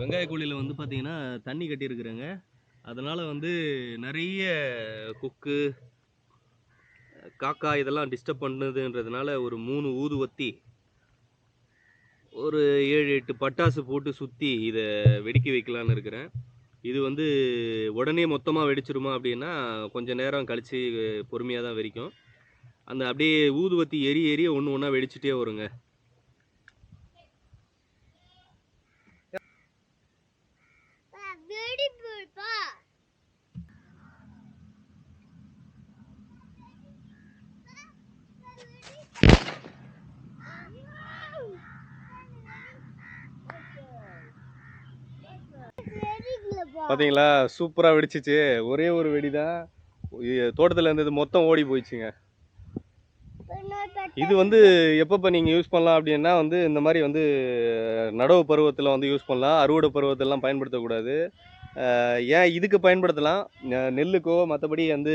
வெங்காய கோழியில் வந்து பார்த்தீங்கன்னா தண்ணி கட்டியிருக்குறேங்க. அதனால் வந்து நிறைய கொக்கு காக்கா இதெல்லாம் டிஸ்டர்ப் பண்ணுதுன்றதுனால ஒரு மூணு ஊதுவத்தி ஒரு ஏழு எட்டு பட்டாசு போட்டு சுற்றி இதை வெடிக்க வைக்கலான்னு இருக்கிறேன். இது வந்து உடனே மொத்தமாக வெடிச்சிருமா அப்படின்னா கொஞ்சம் நேரம் கழித்து பொறுமையாக தான் வெடிக்கும். அந்த அப்படியே ஊதுவத்தி எரி எரிய ஒன்று ஒன்றா வெடிச்சிட்டே வருங்க. பார்த்தீங்களா சூப்பராக வெடிச்சிச்சு. ஒரே ஒரு வெடி தான் தோட்டத்தில் இருந்தது மொத்தம் ஓடி போயிடுச்சுங்க. இது வந்து எப்பப்போ நீங்கள் யூஸ் பண்ணலாம் அப்படின்னா வந்து இந்த மாதிரி வந்து நடவு பருவத்தில் வந்து யூஸ் பண்ணலாம். அறுவடை பருவத்திலலாம் பயன்படுத்தக்கூடாது. ஏன் இதுக்கு பயன்படுத்தலாம்? நெல்லுக்கோ மற்றபடி வந்து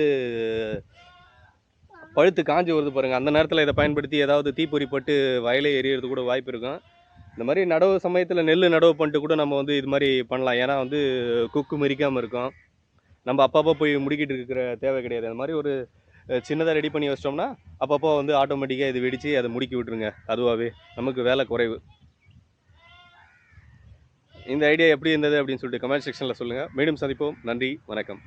பழுத்து காஞ்சி வருது பாருங்கள் அந்த நேரத்தில் இதை பயன்படுத்தி ஏதாவது தீப்பொறி பட்டு வயலே எரியறது கூட வாய்ப்பு இருக்கும். இந்த மாதிரி நடவு சமயத்தில் நெல் நடவு பண்ணிட்டு கூட நம்ம வந்து இது மாதிரி பண்ணலாம். ஏன்னா வந்து குக்கு மிரிக்காமல் இருக்கும். நம்ம அப்பப்போ போய் முடிக்கிட்டு இருக்கிற தேவை கிடையாது. அந்த மாதிரி ஒரு சின்னதாக ரெடி பண்ணி வச்சிட்டோம்னா அப்பப்போ வந்து ஆட்டோமேட்டிக்காக இது வெடித்து அதை முடுக்கி விட்டுருங்க. அதுவாகவே நமக்கு வேலை குறைவு. இந்த ஐடியா எப்படி இருந்தது அப்படின்னு சொல்லிட்டு கமெண்ட் செக்ஷனில் சொல்லுங்கள் மீண்டும் சந்திப்போம். நன்றி. வணக்கம்.